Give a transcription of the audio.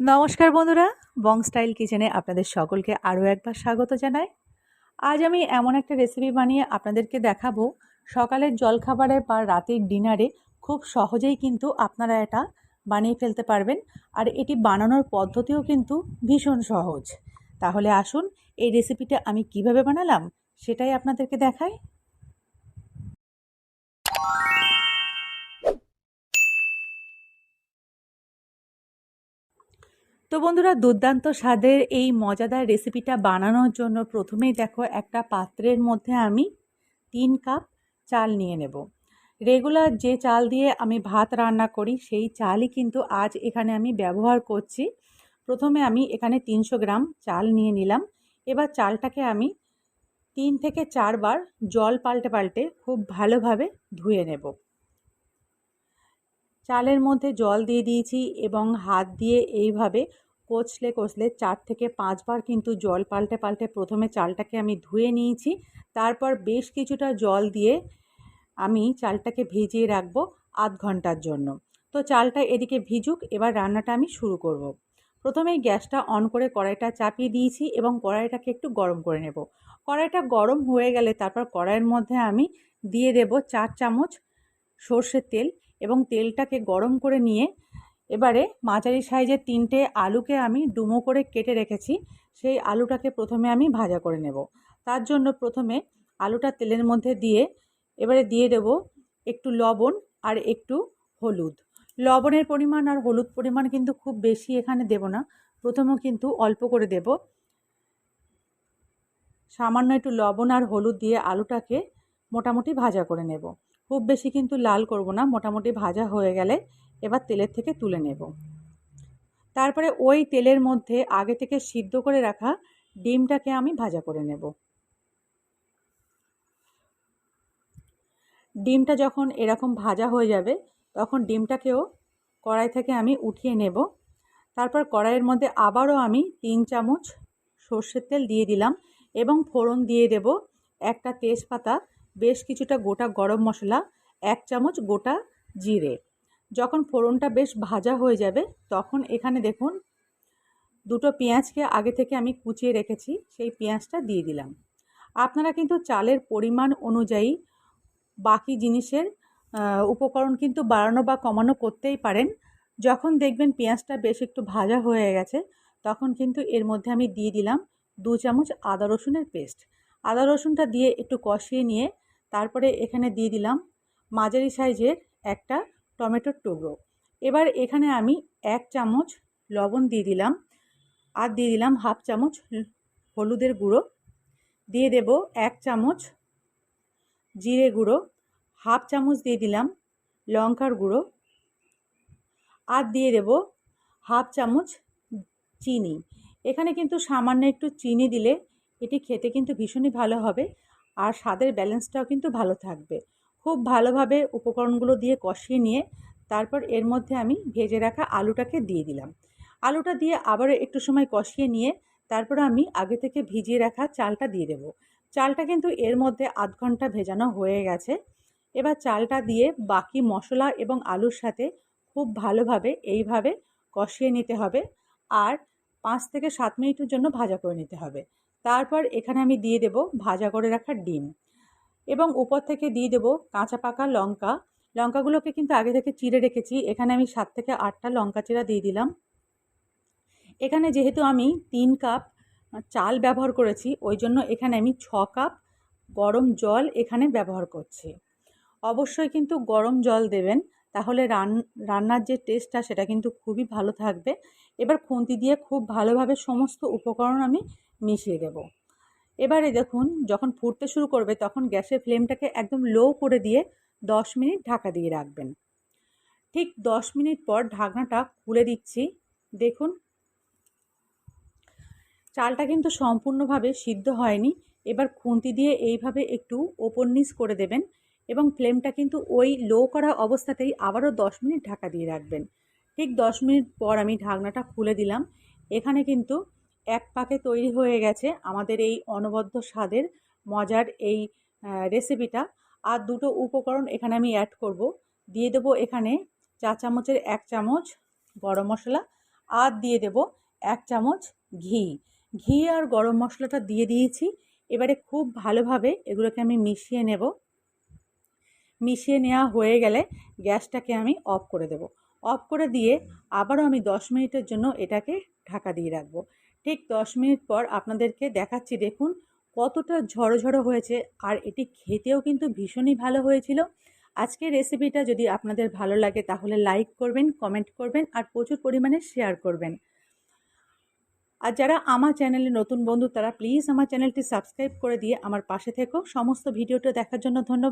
নমস্কার বন্ধুরা, বং স্টাইল কিচেনে আপনাদের সকলকে আরও একবার স্বাগত জানাই। আজ আমি এমন একটা রেসিপি বানিয়ে আপনাদেরকে দেখাবো। সকালের জলখাবারে বা রাতের ডিনারে খুব সহজেই কিন্তু আপনারা এটা বানিয়ে ফেলতে পারবেন আর এটি বানানোর পদ্ধতিও কিন্তু ভীষণ সহজ। তাহলে আসুন, এই রেসিপিটা আমি কীভাবে বানালাম সেটাই আপনাদেরকে দেখাই। তো বন্ধুরা, দুর্দান্ত স্বাদের এই মজাদার রেসিপিটা বানানোর জন্য প্রথমেই দেখো একটা পাত্রের মধ্যে আমি তিন কাপ চাল নিয়ে নেব। রেগুলার যে চাল দিয়ে আমি ভাত রান্না করি, সেই চালই কিন্তু আজ এখানে আমি ব্যবহার করছি। প্রথমে আমি এখানে তিনশো গ্রাম চাল নিয়ে নিলাম। এবার চালটাকে আমি তিন থেকে চারবার জল পাল্টে পাল্টে খুব ভালোভাবে ধুয়ে নেব। চালের মধ্যে জল দিয়ে দিয়েছি এবং হাত দিয়ে এইভাবে কচলে কচলে চার থেকে পাঁচবার কিন্তু জল পাল্টে পাল্টে প্রথমে চালটাকে আমি ধুয়ে নিয়েছি। তারপর বেশ কিছুটা জল দিয়ে আমি চালটাকে ভিজিয়ে রাখব আধ ঘণ্টার জন্য। তো চালটা এদিকে ভিজুক, এবার রান্নাটা আমি শুরু করব। প্রথমেই গ্যাসটা অন করে কড়াইটা চাপিয়ে দিয়েছি এবং কড়াইটাকে একটু গরম করে নেব। কড়াইটা গরম হয়ে গেলে তারপর কড়াইয়ের মধ্যে আমি দিয়ে দেব চার চামচ সর্ষের তেল এবং তেলটাকে গরম করে নিয়ে এবারে মাঝারি সাইজের তিনটে আলুকে আমি ডুমো করে কেটে রেখেছি। সেই আলুটাকে প্রথমে আমি ভাজা করে নেব। তার জন্য প্রথমে আলুটা তেলের মধ্যে দিয়ে এবারে দিয়ে দেব একটু লবণ আর একটু হলুদ। লবণের পরিমাণ আর হলুদ পরিমাণ কিন্তু খুব বেশি এখানে দেব না। প্রথমেও কিন্তু অল্প করে দেব। সামান্য একটু লবণ আর হলুদ দিয়ে আলুটাকে মোটামুটি ভাজা করে নেব। খুব বেশি কিন্তু লাল করব না, মোটামুটি ভাজা হয়ে গেলে এবার তেলের থেকে তুলে নেব। তারপরে ওই তেলের মধ্যে আগে থেকে সিদ্ধ করে রাখা ডিমটাকে আমি ভাজা করে নেব। ডিমটা যখন এরকম ভাজা হয়ে যাবে, তখন ডিমটাকেও কড়াই থেকে আমি উঠিয়ে নেব। তারপর কড়াইয়ের মধ্যে আবারও আমি তিন চামচ সর্ষের তেল দিয়ে দিলাম এবং ফোড়ন দিয়ে দেব একটা তেজপাতা, বেশ কিছুটা গোটা গরম মশলা, এক চামচ গোটা জিরে। যখন ফোড়নটা বেশ ভাজা হয়ে যাবে, তখন এখানে দেখুন দুটো পেঁয়াজকে আগে থেকে আমি কুচিয়ে রেখেছি, সেই পেঁয়াজটা দিয়ে দিলাম। আপনারা কিন্তু চালের পরিমাণ অনুযায়ী বাকি জিনিসের উপকরণ কিন্তু বাড়ানো বা কমানো করতেই পারেন। যখন দেখবেন পেঁয়াজটা বেশ একটু ভাজা হয়ে গেছে, তখন কিন্তু এর মধ্যে আমি দিয়ে দিলাম দু চামচ আদা রসুনের পেস্ট। আদা রসুনটা দিয়ে একটু কষিয়ে নিয়ে, তারপরে এখানে দিয়ে দিলাম মাঝারি সাইজের একটা টমেটোর টুকরো। এবার এখানে আমি এক চামচ লবণ দিয়ে দিলাম আর দিয়ে দিলাম হাফ চামচ হলুদের গুঁড়ো। দিয়ে দেব এক চামচ জিরে গুঁড়ো, হাফ চামচ দিয়ে দিলাম লঙ্কার গুঁড়ো আর দিয়ে দেব হাফ চামচ চিনি। এখানে কিন্তু সামান্য একটু চিনি দিলে এটি খেতে কিন্তু ভীষণই ভালো হবে আর স্বাদের ব্যালেন্সটাও কিন্তু ভালো থাকবে। খুব ভালোভাবে উপকরণগুলো দিয়ে কষিয়ে নিয়ে তারপর এর মধ্যে আমি ভেজে রাখা আলুটাকে দিয়ে দিলাম। আলুটা দিয়ে আবারও একটু সময় কষিয়ে নিয়ে তারপর আমি আগে থেকে ভিজিয়ে রাখা চালটা দিয়ে দেব। চালটা কিন্তু এর মধ্যে আধ ঘণ্টা ভেজানো হয়ে গেছে। এবার চালটা দিয়ে বাকি মশলা এবং আলুর সাথে খুব ভালোভাবে এইভাবে কষিয়ে নিতে হবে আর পাঁচ থেকে সাত মিনিটের জন্য ভাজা করে নিতে হবে। তারপর এখানে আমি দিয়ে দেব ভাজা করে রাখা ডিম। এবং উপর থেকে দিয়ে দেবো কাঁচা পাকা লঙ্কা। লঙ্কাগুলোকে কিন্তু আগে থেকে চিড়ে রেখেছি। এখানে আমি সাত থেকে আটটা লঙ্কা চিরা দিয়ে দিলাম। এখানে যেহেতু আমি তিন কাপ চাল ব্যবহার করেছি, ওই জন্য এখানে আমি ছ কাপ গরম জল এখানে ব্যবহার করছি। অবশ্যই কিন্তু গরম জল দেবেন, তাহলে রান, রান্নার যে টেস্টটা সেটা কিন্তু খুবই ভালো থাকবে। এবার খুন্তি দিয়ে খুব ভালোভাবে সমস্ত উপকরণ আমি মিশিয়ে দেবো। এবারে দেখুন, যখন ফুটতে শুরু করবে তখন গ্যাসের ফ্লেমটাকে একদম লো করে দিয়ে দশ মিনিট ঢাকা দিয়ে রাখবেন। ঠিক দশ মিনিট পর ঢাকনাটা খুলে দিচ্ছি। দেখুন, চালটা কিন্তু সম্পূর্ণভাবে সিদ্ধ হয়নি। এবার খুন্তি দিয়ে এইভাবে একটু ওপর নিচ করে দেবেন এবং ফ্লেমটা কিন্তু ওই লো করা অবস্থাতেই আবারও দশ মিনিট ঢাকা দিয়ে রাখবেন। ঠিক দশ মিনিট পর আমি ঢাকনাটা খুলে দিলাম। এখানে কিন্তু এক পাকে তৈরি হয়ে গেছে আমাদের এই অনবদ্য স্বাদের মজার এই রেসিপিটা আর দুটো উপকরণ এখানে আমি অ্যাড করব। দিয়ে দেবো এখানে চা চামচের এক চামচ গরম মশলা আর দিয়ে দেব এক চামচ ঘি। ঘি আর গরম মশলাটা দিয়ে দিয়েছি। এবারে খুব ভালোভাবে এগুলোকে আমি মিশিয়ে নেব। মিশিয়ে নেওয়া হয়ে গেলে গ্যাসটাকে আমি অফ করে দেব। অফ করে দিয়ে আবারও আমি দশ মিনিটের জন্য এটাকে ঢাকা দিয়ে রাখব। ঠিক দশ মিনিট পর আপনাদেরকে দেখাচ্ছি, দেখুন কতটা ঝড়ো ঝড়ো হয়েছে আর এটি খেতেও কিন্তু ভীষণই ভালো হয়েছিল। আজকের রেসিপিটা যদি আপনাদের ভালো লাগে তাহলে লাইক করবেন কমেন্ট করবেন আর প্রচুর পরিমাণে শেয়ার করবেন। আর যারা আমার চ্যানেলে নতুন বন্ধু তারা প্লিজ আমার চ্যানেলটি সাবস্ক্রাইব করে দিয়ে আমার পাশে থেকেও সমস্ত ভিডিওটা দেখার জন্য ধন্যবাদ।